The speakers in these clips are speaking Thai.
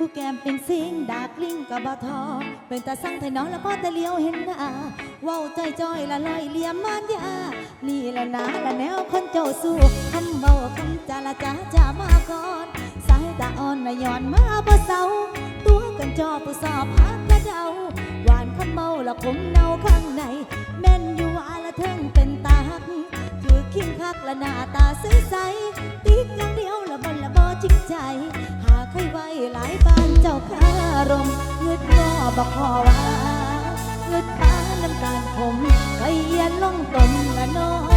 ผู้แก้มเป็นสิงดากลิงกับบทอ เป็นตาสั่งไทยน้องแล้วก็ต่เลี้ยวเห็นหน้าเว้าใจจอยละลอยเลียมมานยานี่ละนาละแนวคนเจ้าสู้คำเบาคำจาละจ้าจะมาก่อน สายตาอ่อนน่ะย้อนมาบ่เศร้าตัวกันจอผู้สอบพักกระเดาหวานคำเมาละคมเนาข้างใน แม่นอยู่ว่าละเทิงเป็นตาหักถือคิงคักละหน้าตาใสใสติดอย่างเดียวละบนละบ่จริงใจ หาใครไว้หลายบ้านเจ้าคารมเงืดงอบอกพอว่าเงืดป้าน้ำตาลผมไปเยียนลงตนละน้อ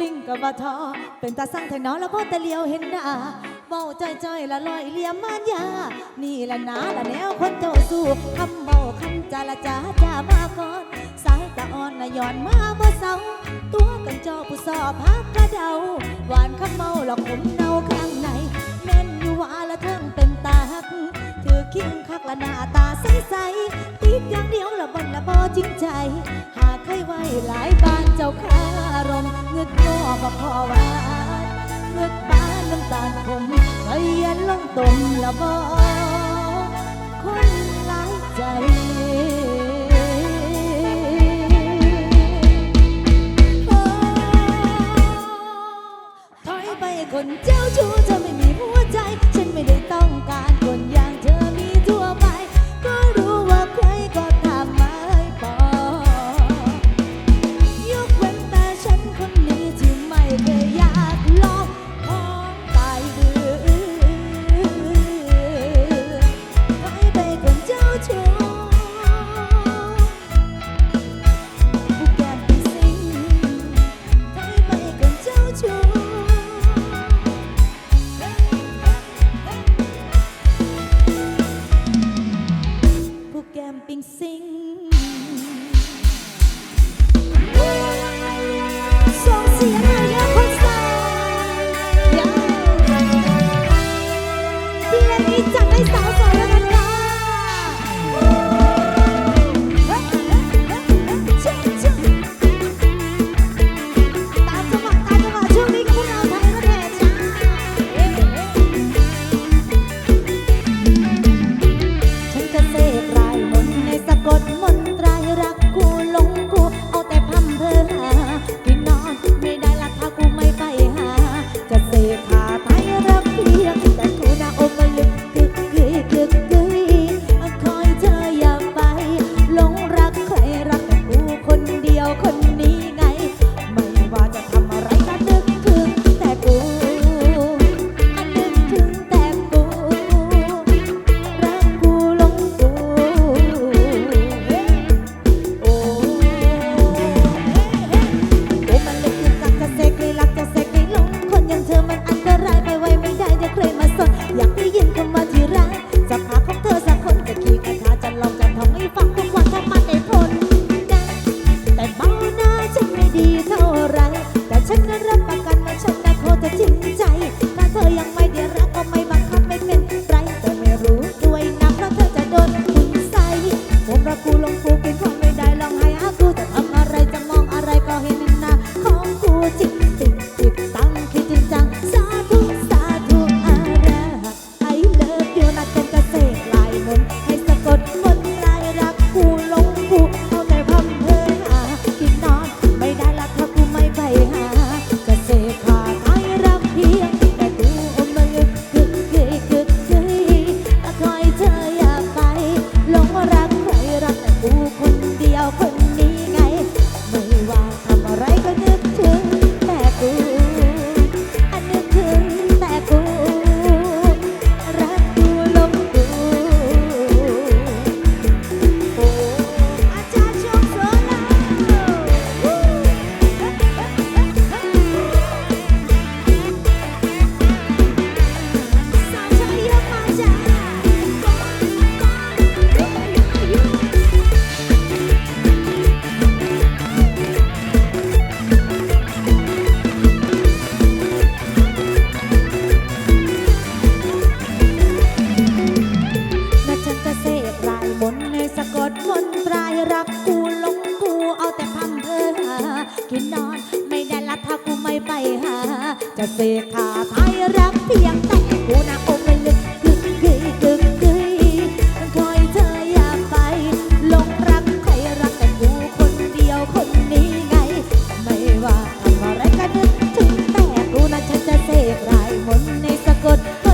ลิงกับว่าทอเป็นตาสั่งไทยน้องแล้วพอแต่เลียวเห็นหน้าเบาจ้อยจ้อยๆละลอยเลียมมานยา นี่ละนาละแนวคนเจ้าสู้คำเบาคำจาละจ้าจ้ามาก่อน สายตาอ่อนนะย้อนมาเมื่อเศร้าตัวกันจอผู้สอบพักกระเดา หวานคำเมาหลอกผมเนาข้างในแม่นอยู่ว่าละเทิงเป็นตาหัก คิงคักละหน้าตาใสใสติดอย่างเดียวละบนละบอจริงใจ หากเคยไว้หลายบ้านเจ้าคารมเงืดงอบ่พอวานเงืดบ้านน้ำตาลคมไปเย็นลงตมละบอ ผู้แกด